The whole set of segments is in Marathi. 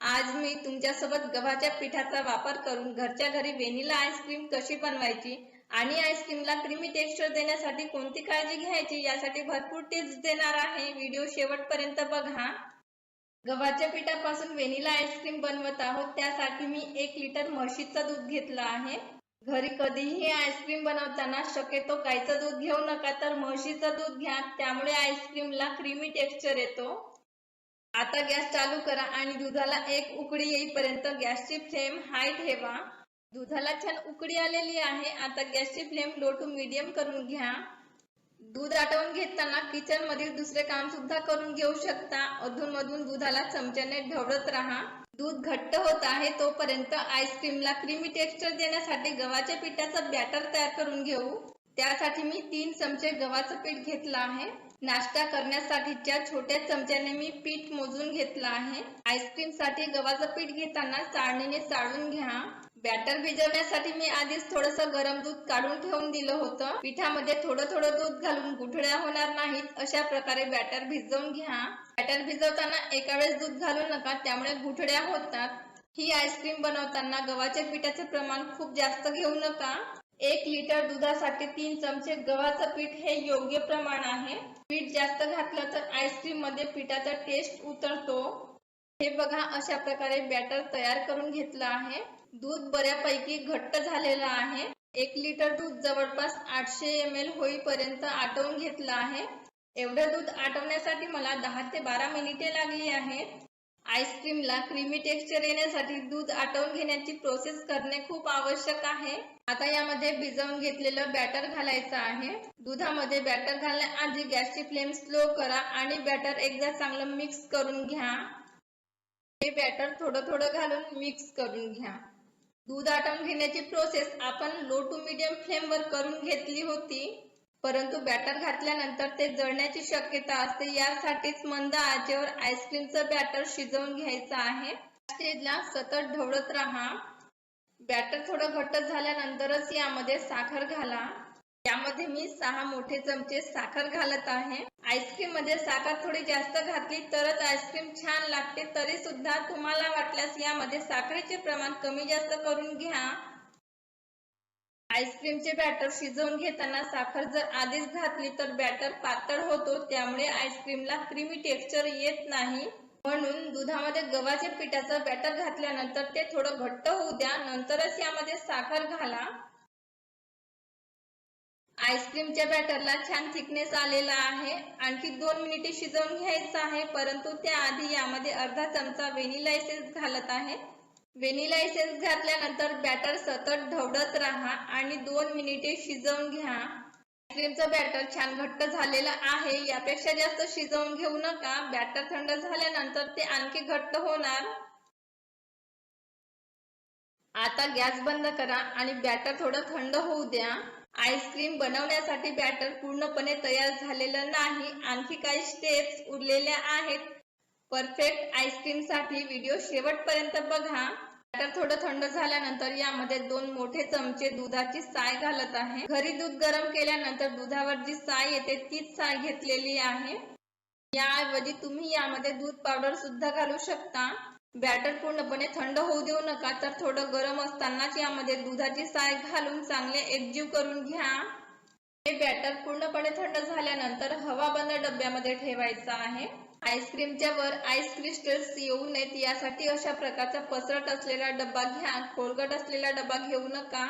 आज मी तुमच्यासोबत गव्हाच्या पिठाचा वापर करून घरच्या घरी व्हेनिला आईस्क्रीम कशी बनवायची आणि आईस्क्रीमला क्रीमी टेक्स्चर देण्यासाठी कोणती काळजी घ्यायची यासाठी भरपूर टिप्स देणार आहे. व्हिडिओ शेवटपर्यंत बघा. गव्हाच्या पिठापासून व्हॅनिला आईस्क्रीम बनवत आहोत. त्यासाठी मी एक लिटर म्हशीचं दूध घेतलं आहे. घरी कधीही आईस्क्रीम बनवताना शक्यतो गायचं दूध घेऊ नका तर म्हशीचं दूध घ्या. त्यामुळे आईस्क्रीमला क्रीमी टेक्स्चर येतो. आता गॅस चालू करा आणि दुधाला एक उकडी येईपर्यंत गॅसची फ्लेम हाय ठेवा. दुधाला छान उकडी आलेली आहे. आता गॅसची फ्लेम लो टू मीडियम करून घ्या. दूध आटवून घेताना किचन मधील दुसरे काम सुद्धा करून घेऊ शकता. अधून मधून दुधाला चमच्याने ढवळत राहा. दूध घट्ट होत आहे तोपर्यंत आईस्क्रीमला क्रीमी टेक्स्चर देण्यासाठी गव्हाच्या पिठाचं बॅटर तयार करून घेऊ. त्यासाठी मी तीन चमचे गव्हाचं पीठ घेतलं आहे. नाश्ता करण्यासाठीच्या छोट्या चमच्याने मी पीठ मोजून घेतलं आहे. आईस्क्रीमसाठी गव्हाचं पीठ घेताना चाळणीने चाळून घ्या. बॅटर भिजवण्यासाठी मी आधीच थोडस गरम दूध काढून ठेवून दिलं होतं. पिठामध्ये थोडं थोडं दूध घालून गुठळ्या होणार नाहीत अशा प्रकारे बॅटर भिजवून घ्या. बॅटर भिजवताना एका वेळेस दूध घालू नका त्यामुळे गुठळ्या होतात. ही आईस्क्रीम बनवताना गव्हाच्या पिठाचे प्रमाण खूप जास्त घेऊ नका. एक लिटर दुधासाठी तीन चमचे गव्हाचं पीठ हे योग्य प्रमाण आहे. पीठ जास्त घातलं तर आईस्क्रीममध्ये पिठाचा टेस्ट उतरतो. हे बघा अशा प्रकारे बॅटर तयार करून घेतलं आहे. दूध बऱ्यापैकी घट्ट झालेलं आहे. एक लिटर दूध जवळपास आठशे एम एल होईपर्यंत आटवून घेतलं आहे. एवढं दूध आटवण्यासाठी मला दहा ते बारा मिनिटे लागली आहेत. आईस्क्रीमला क्रीमी टेक्स्चर येण्यासाठी दूध आटवून घेण्याची प्रोसेस करणे खूप आवश्यक आहे. आता यामध्ये भिजवून घेतलेलं बॅटर घालायचं आहे. दुधामध्ये बॅटर घालण्याआधी गॅसची फ्लेम स्लो करा आणि बॅटर एकदा चांगलं मिक्स करून घ्या. हे बॅटर थोडं थोडं घालून मिक्स करून घ्या. दूध आटवून घेण्याची प्रोसेस आपण लो टू मीडियम फ्लेमवर करून घेतली होती. परंतु बॅटर घातल्यानंतर ते जळण्याची शक्यता असते. यासाठीच मंद आचेवर आईस्क्रीमचं बॅटर शिजवून घ्यायचं आहे. स्टेजला सतत ढवळत राहा. बॅटर थोडं घट्ट झाल्यानंतरच यामध्ये साखर घाला. यामध्ये मी सहा मोठे चमचे साखर घालत आहे. आईस्क्रीममध्ये साखर थोडी जास्त घातली तरच आईस्क्रीम छान लागते. तरी सुद्धा तुम्हाला वाटल्यास यामध्ये साखरेचे प्रमाण कमी जास्त करून घ्या. आईस्क्रीमचे बॅटर शिजवून घेताना साखर जर आधीच घातली तर बॅटर पातळ होतो त्यामुळे आईस्क्रीमला क्रीमी टेक्स्चर येत नाही. म्हणून दुधामध्ये गव्हाच्या पिठाचं बॅटर घातल्यानंतर ते थोडं घट्ट होऊ द्या नंतरच यामध्ये साखर घाला. आईस्क्रीमच्या बॅटरला छान थिकनेस आलेला आहे. आणखी दोन मिनिटे शिजवून घ्यायचं आहे परंतु त्याआधी यामध्ये अर्धा चमचा व्हेनिला एसेन्स घालत आहे. व्हेनिला एसेन्स घातल्यानंतर बॅटर सतत ढवडत राहा आणि दोन मिनिटे शिजवून घ्या. आईस्क्रीमचं बॅटर छान घट्ट झालेलं आहे. यापेक्षा जास्त शिजवून घेऊ नका. बॅटर थंड झाल्यानंतर ते आणखी घट्ट होणार. आता गॅस बंद करा आणि बॅटर थोडं थंड होऊ द्या. आईस्क्रीम बनवण्यासाठी बॅटर पूर्णपणे तयार झालेलं नाही. आणखी काही स्टेप्स उरलेल्या आहेत. परफेक्ट आईस्क्रीमसाठी व्हिडिओ शेवटपर्यंत बघा. बॅटर थोडं थंड झाल्यानंतर यामध्ये दोन मोठे चमचे दुधाची साय घालत आहे. घरी दूध गरम केल्यानंतर दुधावर जी साय येते तीच साय घेतलेली आहे. याऐवजी तुम्ही यामध्ये दूध पावडर सुद्धा घालू शकता. बॅटर पूर्णपणे थंड होऊ देऊ नका तर थोडं गरम असतानाच यामध्ये दुधाची साय घालून चांगले एकजीव करून घ्या. हे बॅटर पूर्णपणे थंड झाल्यानंतर हवा बंद डब्यामध्ये ठेवायचं आहे. आईस्क्रीमच्या वर आईस क्रिस्टल्स येऊ नयेत यासाठी अशा प्रकारचा पसरट असलेला डब्बा घ्या. खोलगट असलेला डब्बा घेऊ नका.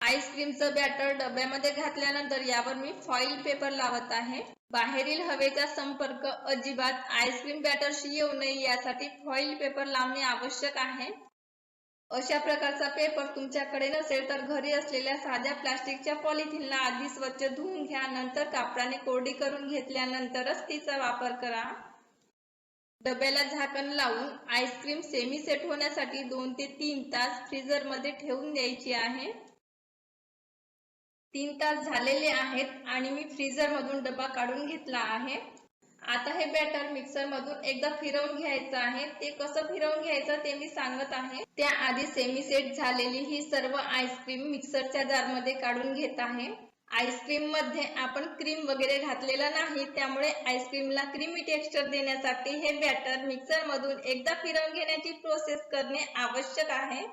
आईस्क्रीमचं बॅटर डब्यामध्ये घातल्यानंतर यावर मी फॉईल पेपर लावत आहे. बाहेरील हवेचा संपर्क अजिबात आईस्क्रीम बॅटरशी येऊ नये यासाठी फॉईल पेपर लावणे आवश्यक आहे. अशा प्रकारचा पेपर तुमच्याकडे नसेल तर घरी असलेल्या साध्या प्लास्टिकच्या पॉलिथिनला आधी स्वच्छ धुवून घ्या. नंतर कापडाने कोरडी करून घेतल्यानंतरच तिचा वापर करा. डब्याला झाकण लावून आईस्क्रीम सेमी सेट होण्यासाठी दोन ते तीन तास फ्रीजरमध्ये ठेवून द्यायची आहे. तीन तास झालेले आहेत आणि मी फ्रीजर मधून डबा काढून घेतला आहे. आता हे बॅटर मिक्सर मधून एकदा फिरवून घ्यायचं आहे. ते कसं फिरवून घ्यायचं ते मी सांगत आहे. त्याआधी सेमी सेट झालेली ही सर्व आईस्क्रीम मिक्सरच्या जारमध्ये काढून घेत आहे. आईस्क्रीममध्ये आपण क्रीम वगैरे घातलेला नाही. त्यामुळे आईस्क्रीमला क्रीमी टेक्स्चर देण्यासाठी हे बॅटर मिक्सर मधून एकदा फिरवून घेण्याची प्रोसेस करणे आवश्यक आहे.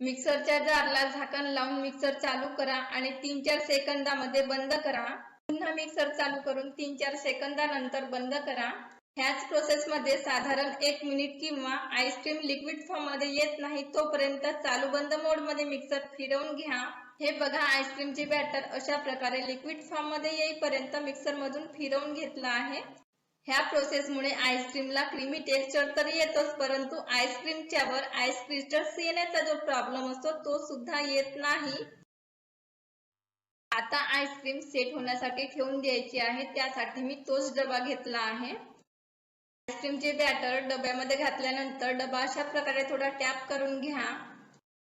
मिक्सरच्या जारला झाकण लावून मिक्सर चालू करा आणि तीन चार सेकंदामध्ये बंद करा. पुन्हा मिक्सर चालू करून तीन चार सेकंदानंतर बंद करा. ह्याच प्रोसेस मध्ये साधारण एक मिनिट किंवा आईस्क्रीम लिक्विड फॉर्ममध्ये येत नाही तोपर्यंत चालू बंद मोडमध्ये मिक्सर फिरवून घ्या. हे बघा आईस्क्रीमचे बॅटर अशा प्रकारे लिक्विड फॉर्ममध्ये येईपर्यंत मिक्सर मधून फिरवून घेतलं आहे. ह्या प्रोसेसमुळे आईस्क्रीमला क्रीमी टेक्स्चर तर येतोच परंतु आईस्क्रीमच्या वर आईस क्रिस्टल्स येण्याचा जो प्रॉब्लेम असतो तो सुद्धा येत नाही. आता आईस्क्रीम सेट होण्यासाठी ठेवून द्यायची आहे. त्यासाठी मी तोच डबा घेतला आहे. आईस्क्रीमचे बॅटर डब्यामध्ये घातल्यानंतर डबा अशा प्रकारे थोडा टॅप करून घ्या.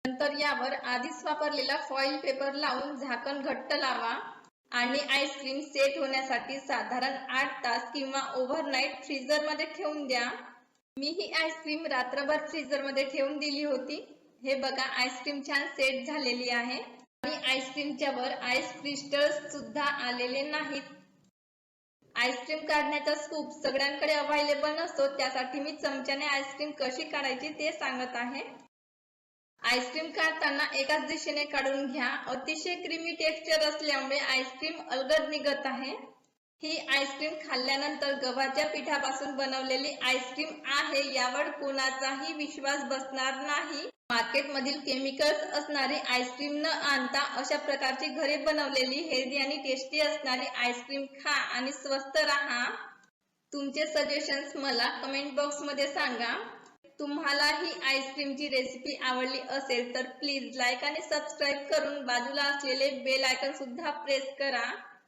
नंतर यावर आधीच वापरलेला फॉइल पेपर लावून झाकण घट्ट लावा. आणि आईस्क्रीम सेट होण्यासाठी साधारण आठ तास किंवा ओव्हरनाईट फ्रीजरमध्ये ठेवून द्या. मी ही आईस्क्रीम रात्रभर फ्रीजरमध्ये ठेवून दिली होती. हे बघा आईस्क्रीम छान सेट झालेली आहे. आणि आईस्क्रीमच्या वर आईस क्रिस्टल्स सुद्धा आलेले नाहीत. आईस्क्रीम काढण्याचा स्कूप सगळ्यांकडे अवेलेबल नसतो त्यासाठी मी चमच्याने आईस्क्रीम कशी काढायची ते सांगत आहे. आईस्क्रीम काढताना एकाच दिशेने काढून घ्या. अतिशय क्रीमी टेक्स्चर असल्यामुळे आईस्क्रीम अलगद निघत आहे. ही आईस्क्रीम खाल्ल्यानंतर गव्हाच्या पिठापासून बनवलेली आईस्क्रीम आहे यावर कोणाचाही विश्वास बसणार नाही. मार्केटमधील केमिकल्स असणारी आईस्क्रीम न आणता अशा प्रकारची घरी बनवलेली हेल्दी आणि टेस्टी असणारी आईस्क्रीम खा आणि स्वस्त राहा. तुमचे सजेशन्स मला कमेंट बॉक्समध्ये सांगा. तुम्हाला ही आईस्क्रीमची रेसिपी आवडली असेल तर प्लीज लाईक आणि सबस्क्राईब करून बाजूला असलेले बेल आयकन सुद्धा प्रेस करा.